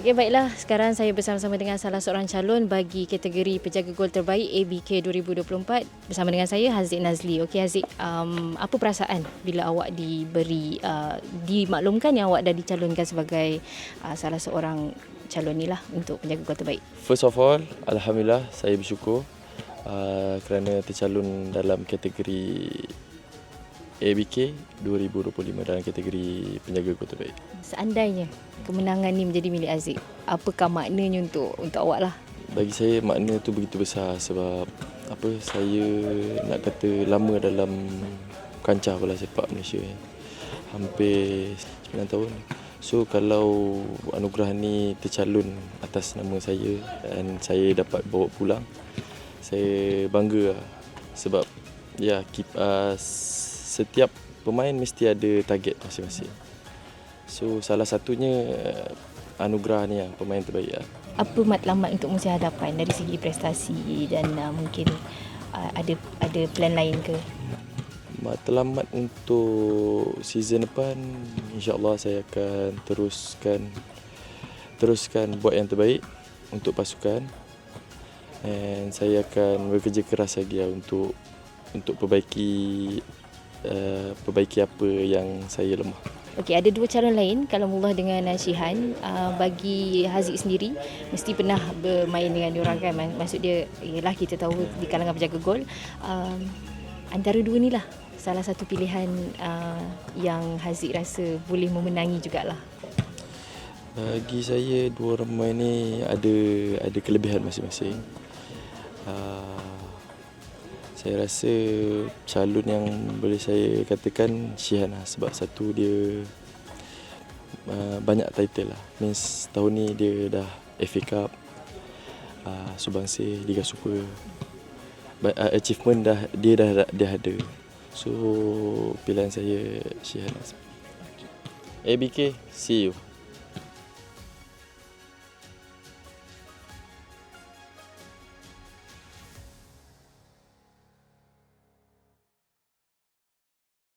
Okey baiklah, sekarang saya bersama-sama dengan salah seorang calon bagi kategori penjaga gol terbaik ABK 2024 bersama dengan saya Haziq Nazli. Okey Haziq, um, apa perasaan bila awak diberi uh, dimaklumkan yang awak dah dicalonkan sebagai uh, salah seorang calon ni lah untuk penjaga gol terbaik? First of all, Alhamdulillah saya bersyukur uh, kerana tercalon dalam kategori ABK 2025 dalam kategori penjaga gol terbaik. Seandainya kemenangan ni menjadi milik Aziz, apakah maknanya untuk untuk awak lah? Bagi saya makna tu begitu besar sebab apa saya nak kata lama dalam kancah bola sepak Malaysia ni. Hampir 9 tahun. So kalau anugerah ni tercalon atas nama saya dan saya dapat bawa pulang, saya bangga lah. sebab ya keep, uh, setiap pemain mesti ada target masing-masing. So salah satunya uh, anugerah ni lah, pemain terbaik lah. Apa matlamat untuk musim hadapan dari segi prestasi dan uh, mungkin uh, ada ada plan lain ke? Matlamat untuk season depan insya-Allah saya akan teruskan teruskan buat yang terbaik untuk pasukan dan saya akan bekerja keras lagi lah untuk untuk perbaiki uh, perbaiki apa yang saya lemah. Okey, ada dua calon lain kalau Mullah dengan Syihan. Uh, bagi Haziq sendiri, mesti pernah bermain dengan diorang kan. Maksud dia, ialah kita tahu di kalangan penjaga gol. Uh, antara dua ni lah salah satu pilihan uh, yang Haziq rasa boleh memenangi jugalah. Bagi saya, dua remain ni ada ada kelebihan masing-masing. Uh, saya rasa calon yang boleh saya katakan Syihan lah sebab satu dia uh, banyak title lah. Means tahun ni dia dah FA Cup, uh, Subangsih, Liga Super. But, uh, achievement dah dia dah dia ada. So pilihan saya Syihan lah. ABK, see you.